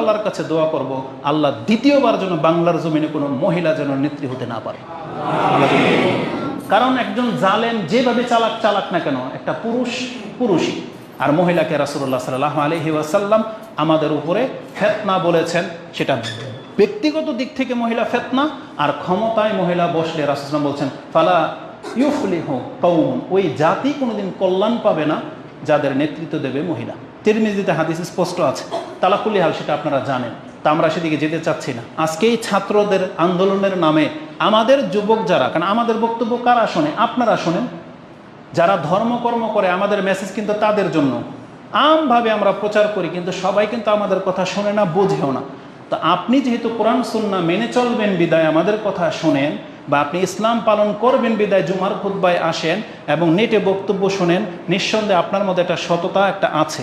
আল্লাহর কাছে দোয়া করব, আল্লাহ দ্বিতীয়বার যেন বাংলার জমিনে কোনো মহিলা যেন নেত্রী হতে না পারে। কারণ একজন জালেম যেভাবে চালাক চালাক না কেন, একটা পুরুষ পুরুষই। আর মহিলাকে রাসুল্লাহ সাল্লাহ আলহি ওয়াসাল্লাম আমাদের উপরে ফেতনা বলেছেন, সেটা ব্যক্তিগত দিক থেকে মহিলা ফেতনা, আর ক্ষমতায় মহিলা বসলে রাসুলাম বলছেন, ফালা ইউফলি হো কৌম ওই জাতি কোনোদিন কল্যাণ পাবে না যাদের নেতৃত্ব দেবে মহিলা। তিরমিজিতে হাদিস স্পষ্ট আছে তালাকুলি হাল সেটা আপনারা জানেন, তা আমরা সেদিকে যেতে চাচ্ছি না। আজকে এই ছাত্রদের আন্দোলনের নামে আমাদের যুবক যারা, কারণ আমাদের বক্তব্য কারা শোনে? আপনারা শোনেন। যারা ধর্মকর্ম করে আমাদের মেসেজ কিন্তু তাদের জন্য। আমভাবে আমরা প্রচার করি, কিন্তু সবাই কিন্তু আমাদের কথা শোনে না, বোঝেও না। তো আপনি যেহেতু কোরআন সুন্না মেনে চলবেন বিদায়, আমাদের কথা শোনেন বা আপনি ইসলাম পালন করবেন বিদায়, জুমার খুদ্বায় আসেন এবং নেটে বক্তব্য শোনেন, নিঃসন্দেহে আপনার মধ্যে একটা সততা একটা আছে।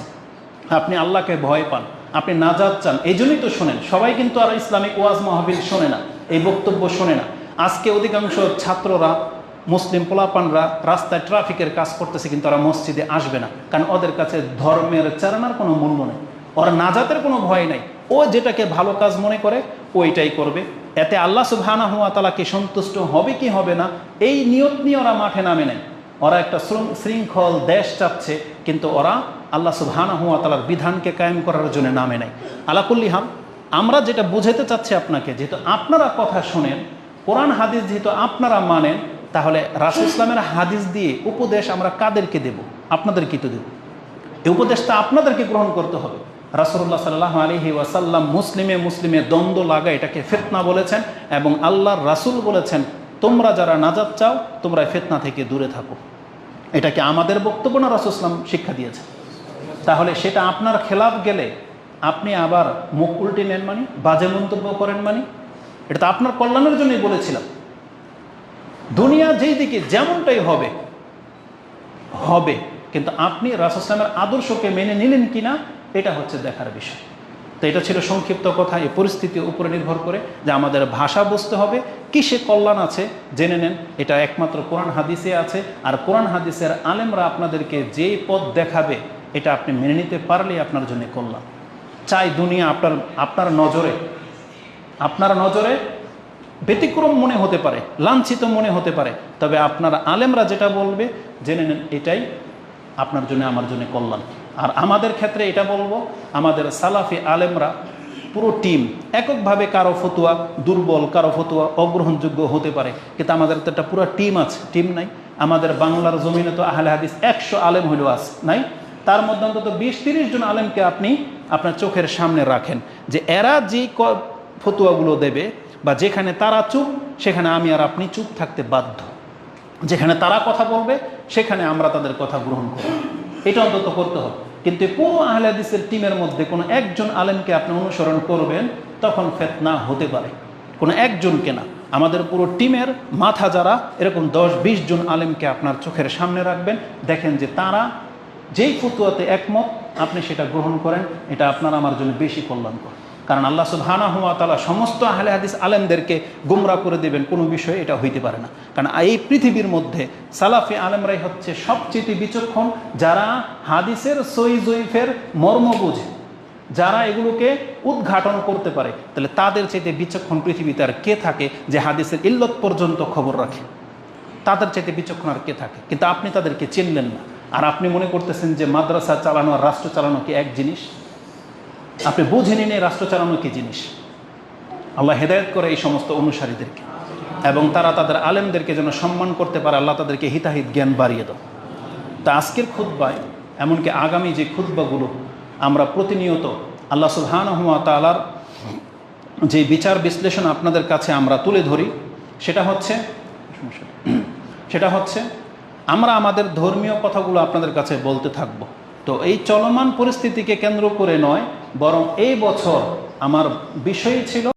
আপনি আল্লাহকে ভয় পান। আপনি নাজাদ চান। এই জন্যই তো শোনেন। সবাই কিন্তু আর ইসলামিক ওয়াজ মাহবিল শোনে না। এই বক্তব্য শোনে না। আজকে অধিকাংশ ছাত্ররা, মুসলিম পোলাপানরা রাস্তায় ট্রাফিকের কাজ করতেছে কিন্তু ওরা মসজিদে আসবে না। কারণ ওদের কাছে ধর্মের চারানার কোনো মূল্য নেই। ওরা নাজাতের কোনো ভয় নাই। ও যেটাকে ভালো কাজ মনে করে, ওইটাই করবে। এতে আল্লাহ সুবহানা হুয়া তালাকে সন্তুষ্ট হবে কি হবে না, এই নিয়ত নিয়ে ওরা মাঠে নামে নেয় ওরা একটা শৃঙ্খল দেশ চাচ্ছে কিন্তু ওরা আল্লাহ সুবহানা হুয়া তালার বিধানকে কায়েম করার জন্য নামে নেয় আলাকুল্লি হাম আমরা যেটা বুঝাতে চাচ্ছি আপনাকে, যেহেতু আপনারা কথা শোনেন, কোরআন হাদিস যেহেতু আপনারা মানেন, তাহলে রাসুল ইসলামের হাদিস দিয়ে উপদেশ আমরা কাদেরকে দেব? আপনাদেরকে তো দেব। এই উপদেশটা আপনাদেরকে গ্রহণ করতে হবে। রাসুল্লাহ সাল্লাহ আলহি ওয়াসাল্লাম মুসলিমে মুসলিমে দ্বন্দ্ব লাগা এটাকে ফেতনা বলেছেন এবং আল্লাহর রাসূল বলেছেন, তোমরা যারা নাজাত চাও তোমরা ফেতনা থেকে দূরে থাকো। এটাকে আমাদের বক্তব্য না রাসুল ইসলাম শিক্ষা দিয়েছে তাহলে সেটা আপনার খেলাফ গেলে আপনি আবার মুখ উল্টে নেন মানি, বাজে মন্তব্য করেন মানি। এটা তো আপনার কল্যাণের জন্যই বলেছিলাম। দুনিয়া যেই দিকে যেমনটাই হবে হবে। কিন্তু আপনি রাসুসলামের আদর্শকে মেনে নিলেন কিনা, এটা হচ্ছে দেখার বিষয়। তো এটা ছিল সংক্ষিপ্ত কথা, এই পরিস্থিতির উপরে নির্ভর করে যে আমাদের ভাষা বুঝতে হবে, কিসে কল্যাণ আছে, জেনে নেন। এটা একমাত্র কোরআন হাদিসে আছে। আর কোরআন হাদিসের আলেমরা আপনাদেরকে যেই পথ দেখাবে এটা আপনি মেনে নিতে পারলেই আপনার জন্য কল্যাণ। চাই দুনিয়া আপনার আপনার নজরে আপনার নজরে ব্যতিক্রম মনে হতে পারে, লাঞ্ছিত মনে হতে পারে, তবে আপনার আলেমরা যেটা বলবে, জেনে নেন, এটাই আপনার জন্য, আমার জন্য কল্যাণ। আর আমাদের ক্ষেত্রে এটা বলব, আমাদের সালাফি আলেমরা পুরো টিম এককভাবে কারও ফতুয়া দুর্বল, কারও ফতুয়া অগ্রহণযোগ্য হতে পারে, কিন্তু আমাদের তো একটা পুরো টিম আছে, টিম নাই। আমাদের বাংলার জমিনে তো আহলে হাদিস একশো আলেম হইলেও আছে, নাই? তার মধ্যে অন্তত বিশ তিরিশ জন আলেমকে আপনি আপনার চোখের সামনে রাখেন যে এরা যে ফতুয়াগুলো দেবে বা যেখানে তারা চুপ, সেখানে আমি আর আপনি চুপ থাকতে বাধ্য। যেখানে তারা কথা বলবে, সেখানে আমরা তাদের কথা গ্রহণ করব। এটা অন্তত করতে হবে। কিন্তু পুরো আহলে হাদিসের টিমের মধ্যে কোনো একজন আলেমকে আপনি অনুসরণ করবেন, তখন ফেতনা হতে পারে। কোনো একজনকে না। আমাদের পুরো টিমের মাথা যারা, এরকম দশ, বিশ জন আলেমকে আপনার চোখের সামনে রাখবেন, দেখেন যে তারা যেই ফতুয়াতে একমত, আপনি সেটা গ্রহণ করেন, এটা আপনার আমার জন্য বেশি কল্যাণকর। কারণ আল্লাহ সুবহানা হুয়া তালা সমস্ত আহলে হাদিস আলেমদেরকে গুমরা করে দেবেন, কোনো বিষয়ে এটা হইতে পারে না। কারণ এই পৃথিবীর মধ্যে সালাফি আলেমরাই হচ্ছে সবচেয়ে বিচক্ষণ, যারা হাদিসের সই জয়ীফের মর্ম বোঝে। যারা এগুলোকে উদ্ঘাটন করতে পারে, তাহলে তাদের চাইতে বিচক্ষণ পৃথিবীতে আর কে থাকে যে হাদিসের ইল্লত পর্যন্ত খবর রাখে? তাদের চাইতে বিচক্ষণ আর কে থাকে? কিন্তু আপনি তাদেরকে চিনলেন না। আর আপনি মনে করতেছেন যে মাদ্রাসা চালানো আর রাষ্ট্র চালানো কি এক জিনিস? আপনি বুঝে নিন রাষ্ট্র চালানো কি জিনিস। আল্লাহ হেদায়ত করে এই সমস্ত অনুসারীদেরকে। এবং তারা তাদের আলেমদেরকে যেন সম্মান করতে পারে, আল্লাহ তাদেরকে হিতাহিত জ্ঞান বাড়িয়ে দাও। তা আজকের খুদ্বায় এমনকি আগামী যে খুদ্বাগুলো আমরা প্রতিনিয়ত আল্লাহ সুবহান হুয়া তালার যে বিচার বিশ্লেষণ আপনাদের কাছে আমরা তুলে ধরি, সেটা হচ্ছে সেটা হচ্ছে আমরা আমাদের ধর্মীয় কথাগুলো আপনাদের কাছে বলতে থাকব। তো এই চলমান পরিস্থিতিকে কেন্দ্র করে নয়, বরং এই বছর আমার বিষয় ছিল